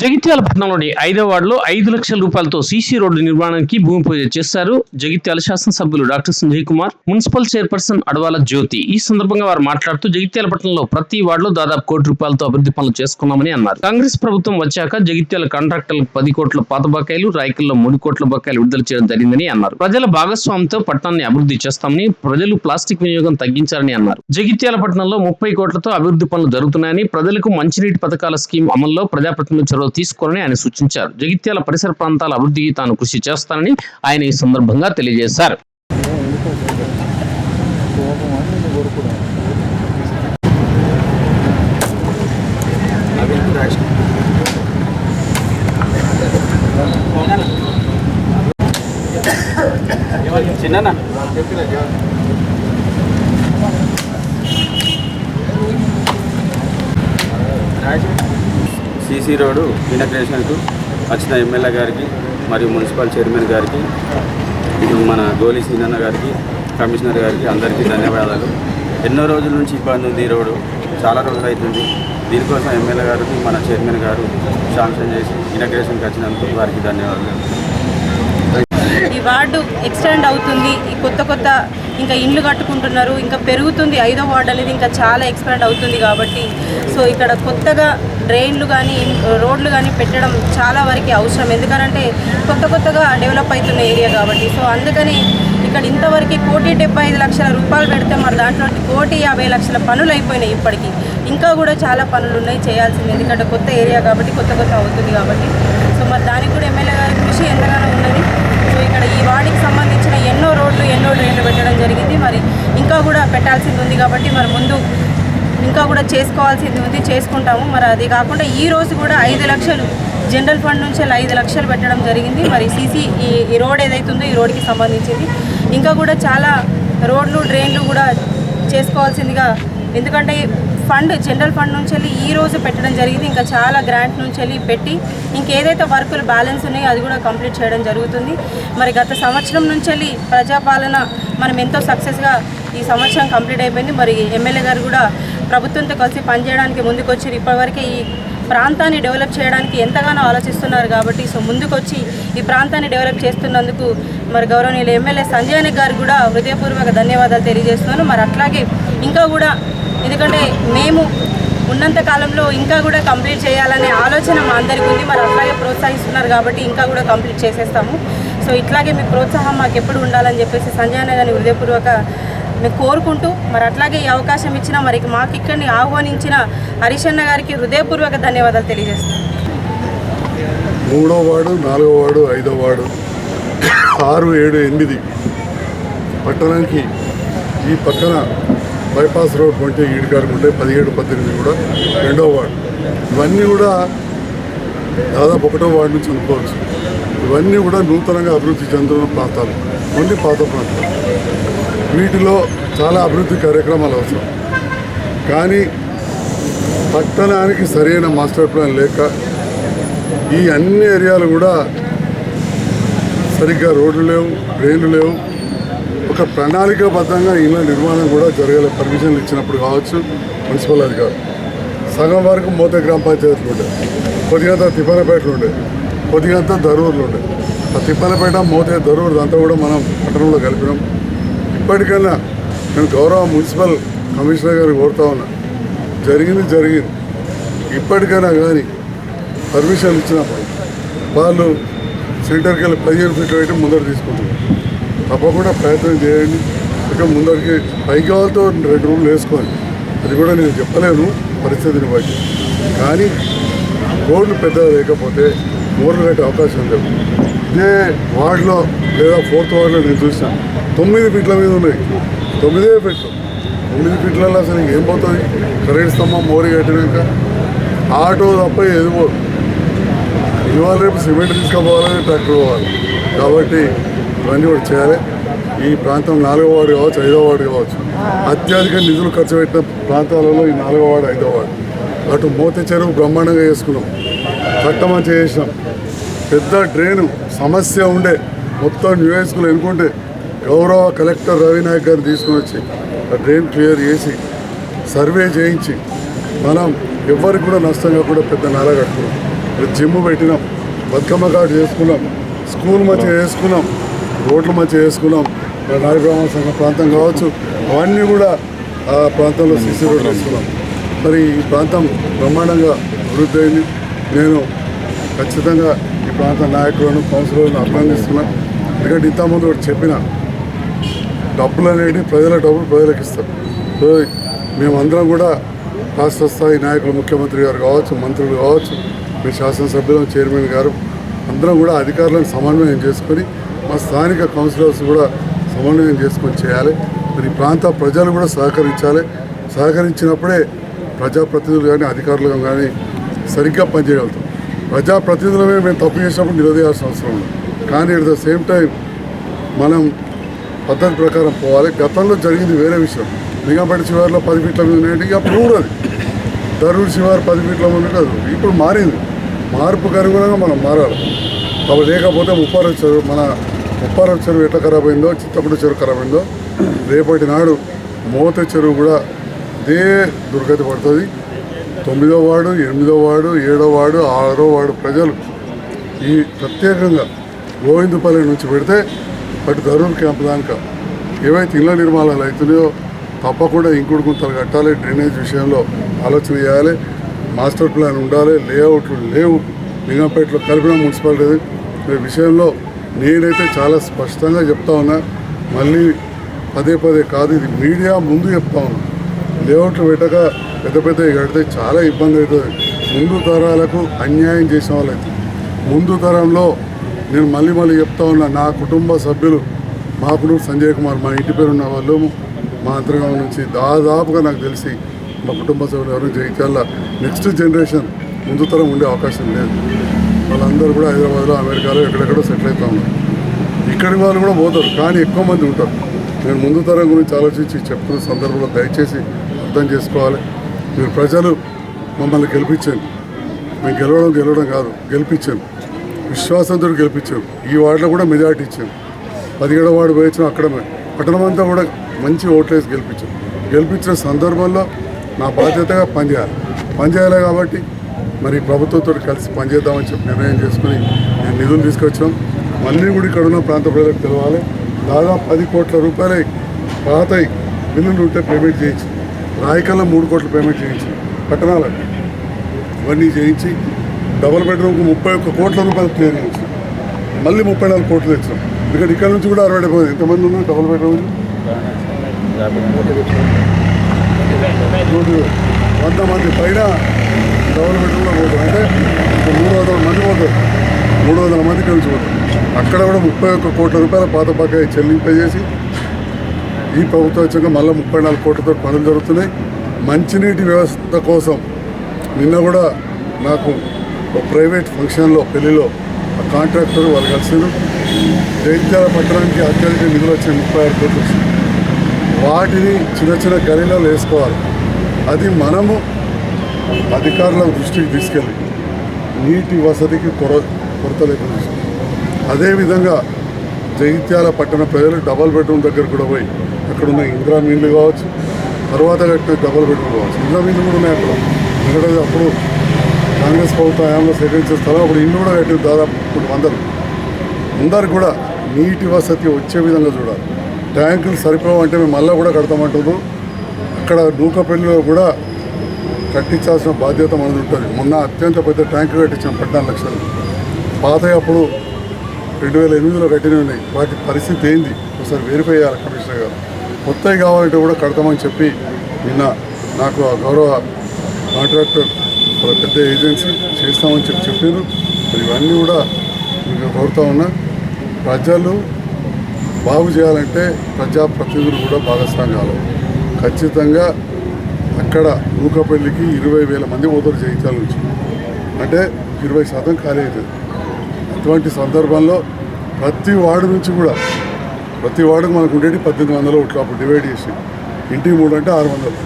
జగిత్యాల పట్టణంలోని ఐదో వార్డులో ఐదు లక్షల రూపాయలతో సీసీ రోడ్డు నిర్మాణానికి భూమి పూజ చేశారు జగిత్యాల శాసనసభ్యులు doctor Sanjay Kumar municipal chairperson Adavala Jyothi. ఈ సందర్భంగా వారు మాట్లాడుతూ జగిత్యాల పట్టణంలో ప్రతి వార్డులో దాదాపు కోటి రూపాయలతో అభివృద్ధి పనులు చేసుకున్నామని అన్నారు. కాంగ్రెస్ ప్రభుత్వం వచ్చాక జగిత్యాల కాంట్రాక్టర్లకు పది కోట్ల పాత బకాయిలు రాయకల్లో మూడు కోట్ల బకాయిలు విడుదల చేయడం జరిగిందని అన్నారు. ప్రజల భాగస్వామ్యంతో పట్టణాన్ని అభివృద్ధి చేస్తామని ప్రజలు ప్లాస్టిక్ వినియోగం తగ్గించారని అన్నారు. జగిత్యాల పట్టణంలో ముప్పై కోట్లతో అభివృద్ధి పనులు జరుగుతున్నాయని ప్రజలకు మంచినీటి పథకాల స్కీమ్ అమల్లో ప్రజాప్రతినిధులు చొరవ తీసుకోవాలని ఆయన సూచించారు. జగిత్యాల పరిసర ప్రాంతాల అభివృద్ధికి తాను కృషి చేస్తానని ఆయన ఈ సందర్భంగా తెలియజేశారు. చిన్న సీసీ రోడ్డు ఇనగ్రేషన్కు వచ్చిన ఎమ్మెల్యే గారికి మరియు మున్సిపల్ చైర్మన్ గారికి మన గోలి సీనన్న గారికి కమిషనర్ గారికి అందరికీ ధన్యవాదాలు. ఎన్నో రోజుల నుంచి ఇబ్బంది ఉంది ఈ రోడ్డు. చాలా రోజులు అవుతుంది. దీనికోసం ఎమ్మెల్యే గారికి మన చైర్మన్ గారు శాంక్షన్ చేసి ఇంటగ్రేషన్కి వచ్చినందుకు వారికి ధన్యవాదాలు. ఈ వార్డు ఎక్స్టెండ్ అవుతుంది. ఈ కొత్త కొత్త ఇంకా ఇండ్లు కట్టుకుంటున్నారు ఇంకా పెరుగుతుంది. ఐదో వార్డు అనేది ఇంకా చాలా ఎక్స్పాండ్ అవుతుంది కాబట్టి సో ఇక్కడ కొత్తగా డ్రైన్లు కానీ రోడ్లు కానీ పెట్టడం చాలా వరకు అవసరం. ఎందుకంటే కొత్త కొత్తగా డెవలప్ అవుతున్న ఏరియా కాబట్టి. సో అందుకని ఇక్కడ ఇంతవరకు కోటి డెబ్బై ఐదు లక్షల రూపాయలు పెడితే మరి దాంట్లో కోటి యాభై లక్షల పనులు అయిపోయినాయి ఇప్పటికీ. ఇంకా కూడా చాలా పనులు ఉన్నాయి చేయాల్సింది. ఎందుకంటే కొత్త ఏరియా కాబట్టి కొత్త కొత్త అవుతుంది కాబట్టి. సో మరి దానికి కూడా ఎమ్మెల్యే గారి కృషి ఎంతగానో ఇక్కడ ఈ వార్డుకి సంబంధించిన ఎన్నో రోడ్లు ఎన్నో డ్రైన్లు పెట్టడం జరిగింది. మరి ఇంకా కూడా పెట్టాల్సింది ఉంది కాబట్టి మరి ముందు ఇంకా కూడా చేసుకోవాల్సింది ఉంది చేసుకుంటాము. మరి అది కాకుండా ఈ రోజు కూడా ఐదు లక్షలు జనరల్ ఫండ్ నుంచి ఐదు లక్షలు పెట్టడం జరిగింది. మరి సీసీ ఈ రోడ్ ఏదైతుందో ఈ రోడ్కి సంబంధించింది. ఇంకా కూడా చాలా రోడ్లు డ్రైన్లు కూడా చేసుకోవాల్సిందిగా ఎందుకంటే ఫండ్ జనరల్ ఫండ్ నుంచి వెళ్ళి ఈ రోజు పెట్టడం జరిగింది. ఇంకా చాలా గ్రాంట్ నుంచి వెళ్ళి పెట్టి ఇంకేదైతే వర్కులు బ్యాలెన్స్ ఉన్నాయో అది కూడా కంప్లీట్ చేయడం జరుగుతుంది. మరి గత సంవత్సరం నుంచి వెళ్ళి ప్రజాపాలన మనం ఎంతో సక్సెస్గా ఈ సంవత్సరం కంప్లీట్ అయిపోయింది. మరి ఎమ్మెల్యే గారు కూడా ప్రభుత్వంతో కలిసి పనిచేయడానికి ముందుకొచ్చారు. ఇప్పటివరకే ఈ ప్రాంతాన్ని డెవలప్ చేయడానికి ఎంతగానో ఆలోచిస్తున్నారు కాబట్టి సో ముందుకొచ్చి ఈ ప్రాంతాన్ని డెవలప్ చేస్తున్నందుకు మరి గౌరవనీయులు ఎమ్మెల్యే సంజయ్ గారు కూడా హృదయపూర్వక ధన్యవాదాలు తెలియజేస్తున్నాను. మరి అట్లాగే ఇంకా కూడా ఎందుకంటే మేము ఉన్నంత కాలంలో ఇంకా కూడా కంప్లీట్ చేయాలనే ఆలోచన మా అందరికీ ఉంది. మరి అట్లాగే ప్రోత్సహిస్తున్నారు కాబట్టి ఇంకా కూడా కంప్లీట్ చేసేస్తాము. సో ఇట్లాగే మీ ప్రోత్సాహం మాకు ఎప్పుడు ఉండాలని చెప్పేసి సంజయ్ అన్న గారిని హృదయపూర్వక మేము కోరుకుంటూ మరి అట్లాగే ఈ అవకాశం ఇచ్చిన మరి మాకు ఇక్కడిని ఆహ్వానించిన హరిశన్న గారికి హృదయపూర్వక ధన్యవాదాలు తెలియజేస్తాం. మూడో వాడు నాలుగో వాడు ఐదో వాడు ఆరు ఏడు ఎనిమిది పట్టణానికి ఈ పక్కన బైపాస్ రోడ్ ట్వంటీ ఈడికారు ఉంటే పదిహేడు పద్దెనిమిది కూడా రెండో వార్డు. ఇవన్నీ కూడా దాదాపు ఒకటో వార్డు నుంచి అనుకోవచ్చు. ఇవన్నీ కూడా నూతనంగా అభివృద్ధి చెందుతున్న ప్రాంతాలు కొన్ని పాత ప్రాంతాలు. వీటిలో చాలా అభివృద్ధి కార్యక్రమాలు అవసరం. కానీ పట్టణానికి సరైన మాస్టర్ ప్లాన్ లేక ఈ అన్ని ఏరియాలు కూడా సరిగ్గా రోడ్లు లేవు డ్రైన్లు లేవు ఒక ప్రణాళికాబద్ధంగా ఇళ్ళ నిర్మాణం కూడా జరగలే పర్మిషన్లు ఇచ్చినప్పుడు కావచ్చు మున్సిపల్ అధికారులు. సగం వరకు మోత గ్రామ పంచాయతీలు ఉండే. కొద్దిగంత తిప్పలపేటలు ఉండే. కొద్దిగంత దరూర్లు ఉండే. ఆ తిప్పలపేట మోతే దరూరు అంతా కూడా మనం పట్టణంలో కలిపినాం. ఇప్పటికన్నా నేను గౌరవ మున్సిపల్ కమిషనర్ గారు కోరుతా ఉన్నా జరిగింది జరిగింది. ఇప్పటికైనా కానీ పర్మిషన్ ఇచ్చినప్పుడు వాళ్ళు సెంటర్కి వెళ్ళి పదిహేను ఫీట్లు పెట్టి ముందర తీసుకుంటున్నారు. తప్పకుండా ప్రయత్నం చేయండి. ఇక ముందరికి పైకాలతో రెండు రూమ్లు వేసుకోండి అది కూడా నేను చెప్పలేను పరిస్థితిని బట్టి. కానీ రోడ్లు పెద్దగా లేకపోతే మోర్లు కట్టే అవకాశం లేవు ఇదే వార్డులో లేదా ఫోర్త్ వార్డులో నేను చూసాను తొమ్మిది ఫీట్ల మీద ఉన్నాయి. తొమ్మిదే ఫీట్లు. తొమ్మిది ఫీట్లలో అసలు ఇంకేం పోతుంది? కరెంట్ స్తంభం మోరి కట్టినాక ఆటో తప్ప ఏది పోదు. ఇవాళ రేపు సిమెంట్ తీసుకుపోవాలని ట్రాక్టర్ పోవాలి. కాబట్టి ఇవన్నీ కూడా చేయాలి. ఈ ప్రాంతం నాలుగో వార్డు కావచ్చు ఐదో వార్డు కావచ్చు. అత్యధిక నిధులు ఖర్చు పెట్టిన ప్రాంతాలలో ఈ నాలుగో వార్డు ఐదో వార్డు. అటు మోతి చెరువు బ్రహ్మాండంగా చేసుకున్నాం. చట్టమంచి చేసినాం. పెద్ద డ్రైను సమస్య ఉండే మొత్తం నియోజకులు ఎన్నుకుంటే గౌరవ కలెక్టర్ రవినాయక్ గారిని తీసుకుని వచ్చి ఆ డ్రైన్ క్లియర్ చేసి సర్వే చేయించి మనం ఎవరికి కూడా నష్టం కాకుండా పెద్ద నెల కట్టుకున్నాం. జిమ్ పెట్టినాం. బతుకమ్మ కార్డు చేసుకున్నాం. స్కూల్ మధ్య చేసుకున్నాం. రోడ్లు మంచిగా చేసుకున్నాం మరి నాయ బ్రాహ్మణ సంఘం ప్రాంతం కావచ్చు అవన్నీ కూడా ఆ ప్రాంతంలో సీసీ రోడ్లు వేసుకున్నాం. మరి ఈ ప్రాంతం బ్రహ్మాండంగా అభివృద్ధి అయింది. నేను ఖచ్చితంగా ఈ ప్రాంత నాయకులను కౌన్సిలర్లను అభినందిస్తున్నా. ఎందుకంటే ఇంతకుముందు ఒకటి చెప్పిన డబ్బులు అనేవి ప్రజల డబ్బులు ప్రజలకు ఇస్తారు. సో మేమందరం కూడా రాష్ట్ర స్థాయి నాయకులు ముఖ్యమంత్రి గారు కావచ్చు మంత్రులు కావచ్చు మీ శాసనసభ్యులు చైర్మన్ గారు అందరం కూడా అధికారులను సమన్వయం చేసుకొని మా స్థానిక కౌన్సిలర్స్ కూడా సమన్వయం చేసుకొని చేయాలి. మరి ప్రాంత ప్రజలు కూడా సహకరించాలి. సహకరించినప్పుడే ప్రజాప్రతినిధులు కానీ అధికారులు కానీ సరిగ్గా పనిచేయగలుగుతాం ప్రజాప్రతినిధులమే మేము తప్పు చేసినప్పుడు నిలదీయాల్సిన అవసరం ఉంది. కానీ అట్ ద సేమ్ టైం మనం పద్ధతి ప్రకారం పోవాలి. గతంలో జరిగింది వేరే విషయం. నిఘాపట్టి శివారులో పది ఫీట్ల మీద ఉండేది ఇక అప్పుడు కూడా అది. శివారు పది ఫీట్ల మీద కాదు. ఇప్పుడు మారింది. మార్పుకు అనుగుణంగా మనం మారాలి. కాబట్టి లేకపోతే ముప్పారు మన ఉప్పారం చెరువు ఎట్లా ఖరాబ్ అయిందో చిత్తపూడి చెరువు ఖరాబ్ అయిందో రేపటి నాడు మోత చెరువు కూడా అదే దుర్గతి పడుతుంది. తొమ్మిదో వార్డు ఎనిమిదో వార్డు ఏడో వార్డు ఆరో వార్డు ప్రజలు ఈ ప్రత్యేకంగా గోవిందపల్లి నుంచి పెడితే అటు ధరూర్ క్యాంప్ దాకా ఏవైతే ఇళ్ళ నిర్మాణాలు అవుతున్నాయో తప్పకుండా ఇంకుడు గుంతలు కట్టాలి డ్రైనేజ్ విషయంలో ఆలోచన చేయాలి మాస్టర్ ప్లాన్ ఉండాలి లేఅవుట్లు లేవు లింగంపేటలో కలిపిన మున్సిపాలిటీ విషయంలో నేనైతే చాలా స్పష్టంగా చెప్తా ఉన్నా. మళ్ళీ పదే పదే కాదు ఇది మీడియా ముందు చెప్తా ఉన్నా. లేఅవుట్లు పెట్టక పెద్ద పెద్ద కడితే చాలా ఇబ్బంది అవుతుంది. ముందు తరాలకు అన్యాయం చేసిన వాళ్ళైతే. ముందు తరంలో నేను మళ్ళీ మళ్ళీ చెప్తా ఉన్నా నా కుటుంబ సభ్యులు మా కుటుంబం సంజయ్ కుమార్ మా ఇంటి పేరు ఉన్న వాళ్ళు మా అంతర్గం నుంచి దాదాపుగా నాకు తెలిసి మా కుటుంబ సభ్యులు ఎవరు జయించాల? నెక్స్ట్ జనరేషన్ ముందు తరం ఉండే అవకాశం లేదు. వాళ్ళందరూ కూడా హైదరాబాద్లో అమెరికాలో ఎక్కడెక్కడో సెటిల్ అవుతా ఉన్నారు. ఇక్కడి వాళ్ళు కూడా పోతారు కానీ ఎక్కువ మంది ఉంటారు. నేను ముందు తరం గురించి ఆలోచించి చెప్తున్న సందర్భంలో దయచేసి అర్థం చేసుకోవాలి. మీరు ప్రజలు మమ్మల్ని గెలిపించాను మేము గెలవడం గెలవడం కాదు గెలిపించాను విశ్వాసంతో గెలిపించాను ఈ వార్డులో కూడా మెజార్టీ ఇచ్చాను పదిహేడో వార్డు పోయించాం అక్కడ పట్టణం అంతా కూడా మంచి ఓట్లేసి గెలిపించాం గెలిపించిన సందర్భంలో నా బాధ్యతగా పనిచేయాలి. పనిచేయాలి కాబట్టి మరి ప్రభుత్వంతో కలిసి పనిచేద్దామని చెప్పి నిర్ణయం చేసుకుని నేను నిధులు తీసుకొచ్చాం. మళ్ళీ కూడా ఇక్కడ ఉన్న ప్రాంత ప్రజలకు తెలవాలి. దాదాపు పది కోట్ల రూపాయలు పాత బిల్లులు ఉంటే పేమెంట్ చేయించి రాయకల్లా మూడు కోట్ల పేమెంట్ చేయించి పట్టణాలకు ఇవన్నీ చేయించి డబుల్ బెడ్రూమ్కి ముప్పై ఒక్క కోట్ల రూపాయలు క్లియర్ చేయించాం. మళ్ళీ ముప్పై నాలుగు కోట్లు తెచ్చాం. ఎందుకంటే ఇక్కడ నుంచి కూడా అరవై డెబ్బై ఎంతమంది ఉన్నారు డబుల్ బెడ్రూమ్ నూటి వంద మంది. పైన గవర్నమెంట్లో బెడ్రూమ్లో అంటే ఇప్పుడు మూడు వందల మంది పోతారు మూడు వందల మంది కలిసి పోతారు అక్కడ కూడా ముప్పై ఒక్క కోట్ల రూపాయల పాత బకాయి చెల్లింపజేసి ఈ ప్రభుత్వం వచ్చాక మళ్ళీ ముప్పై నాలుగు కోట్లతో పనులు జరుగుతున్నాయి. మంచినీటి వ్యవస్థ కోసం నిన్న కూడా నాకు ఒక ప్రైవేట్ ఫంక్షన్లో పెళ్ళిలో ఆ కాంట్రాక్టర్ వాళ్ళు కలిసారు జైత్యాల పట్టణానికి అత్యధిక నిధులు వచ్చాయి ముప్పై ఆరు కోట్లు వాటిని చిన్న చిన్న గలీలలో వేసుకోవాలి. అది మనము అధికారుల దృష్టికి తీసుకెళ్ళి నీటి వసతికి కొర కొరత లేకుండా అదేవిధంగా జగిత్యాల పట్టణ ప్రజలు డబల్ బెడ్రూమ్ దగ్గర కూడా పోయి అక్కడ ఉన్న ఇందిరా మీన్లు కావచ్చు తర్వాత కట్టిన డబల్ బెడ్రూమ్ కావచ్చు. ఇందిరా మీన్లు కూడా ఉన్నాయి అక్కడ. ఎందుకంటే అప్పుడు కాంగ్రెస్ ప్రభుత్వం హయాంలో సేకరించిన స్థలం అప్పుడు ఇల్లు కూడా కట్టిన దాదాపు ఇప్పుడు వందలు. అందరు కూడా నీటి వసతి వచ్చే విధంగా చూడాలి. ట్యాంకులు సరిపోవంటే మేము మళ్ళీ కూడా కడతామంటున్నారు. అక్కడ నూకపల్లిలో కూడా కట్టించాల్సిన బాధ్యత మనది ఉంటుంది. మొన్న అత్యంత పెద్ద ట్యాంకు కట్టించాం పద్నాలుగు లక్షలు. పాత అప్పుడు రెండు వేల ఎనిమిదిలో కట్టిన ఉన్నాయి. వాటి పరిస్థితి ఏంది? ఒకసారి వెరిఫై చేయాలి కమిషనర్ గారు. కొత్తవి కావాలంటే కూడా కడతామని చెప్పి నిన్న నాకు ఆ గౌరవ కాంట్రాక్టర్ ఒక పెద్ద ఏజెన్సీ చేస్తామని చెప్పి చెప్పారు. మరి ఇవన్నీ కూడా మీకు కోరుతా ఉన్నా ప్రజలు బాగు చేయాలంటే ప్రజాప్రతినిధులు కూడా భాగస్వామి కావాలి ఖచ్చితంగా అక్కడ ఊకపల్లికి ఇరవై వేల మంది పోతారు చేయించాలని అంటే ఇరవై శాతం ఖాళీ అవుతుంది. అటువంటి సందర్భంలో ప్రతి వార్డు నుంచి కూడా ప్రతి వార్డుకు మనకు ఉండేది పద్దెనిమిది వందల ఓట్లు అప్పుడు డివైడ్ చేసి ఇంటికి మూడు అంటే ఆరు వందలు.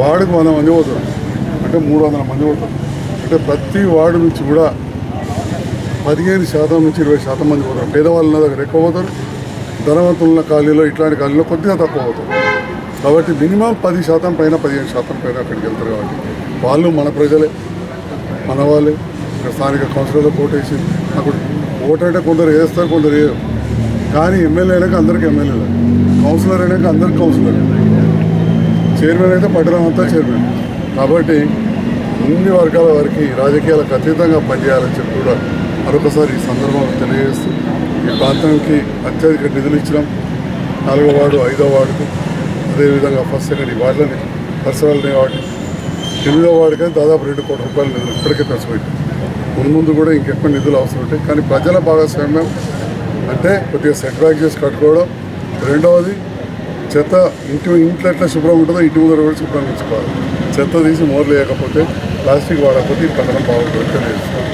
వార్డుకు వంద మంది పోతారు అంటే మూడు వందల మంది పోతారు అంటే ప్రతి వార్డు నుంచి కూడా పదిహేను శాతం నుంచి ఇరవై శాతం మంది పోతారు పేదవాళ్ళ దగ్గర ఎక్కువ పోతారు ధనవంతుల ఖాళీలో ఇట్లాంటి ఖాళీలో కొద్దిగా తక్కువ అవుతారు కాబట్టి మినిమం పది శాతం పైన పదిహేను శాతం పైన అక్కడికి వెళ్తారు కాబట్టి వాళ్ళు మన ప్రజలే మన వాళ్ళే. ఇక్కడ స్థానిక కౌన్సిలర్లకు ఓటేసి అక్కడ ఓటు అంటే కొందరు వేస్తారు కొందరు వేయరు. కానీ ఎమ్మెల్యే అయినాక అందరికి ఎమ్మెల్యేలే కౌన్సిలర్ అయినాక అందరికి కౌన్సిలర్. చైర్మన్ అయితే పట్టణం అంతా చైర్మన్. కాబట్టి అన్ని వర్గాల వారికి రాజకీయాలకు అతీతంగా పనిచేయాలని చెప్పి కూడా మరొకసారి ఈ సందర్భంలో తెలియజేస్తూ ఈ ప్రాంతానికి అత్యధిక నిధులు ఇచ్చినాం. నాలుగో వార్డు ఐదో వార్డుకు అదేవిధంగా ఫస్ట్ సెకండ్ ఈ వార్డులని వాడి వాటి ఎనిమిదో వార్డుకి దాదాపు రెండు కోట్ల రూపాయలు నిధులు ఇప్పటికే ఖర్చు ముందు మున్ముందు కూడా ఇంకెక్కువ నిధులు అవసరం ఉంటాయి కానీ ప్రజల భాగస్వామ్యం అంటే కొద్దిగా సెట్ బ్యాక్ చేసి కట్టుకోవడం. రెండవది చెత్త ఇంటి ఇంట్లో ఎట్లా శుభ్రం ఉంటుందో ఇంటి ముందర కూడా శుభ్రం ఉంచుకోవాలి. చెత్త తీసి మోర్లు వేయకపోతే ప్లాస్టిక్ వాడకపోతే ఈ పట్టణం బాగుంటుంది తెలియజేస్తాం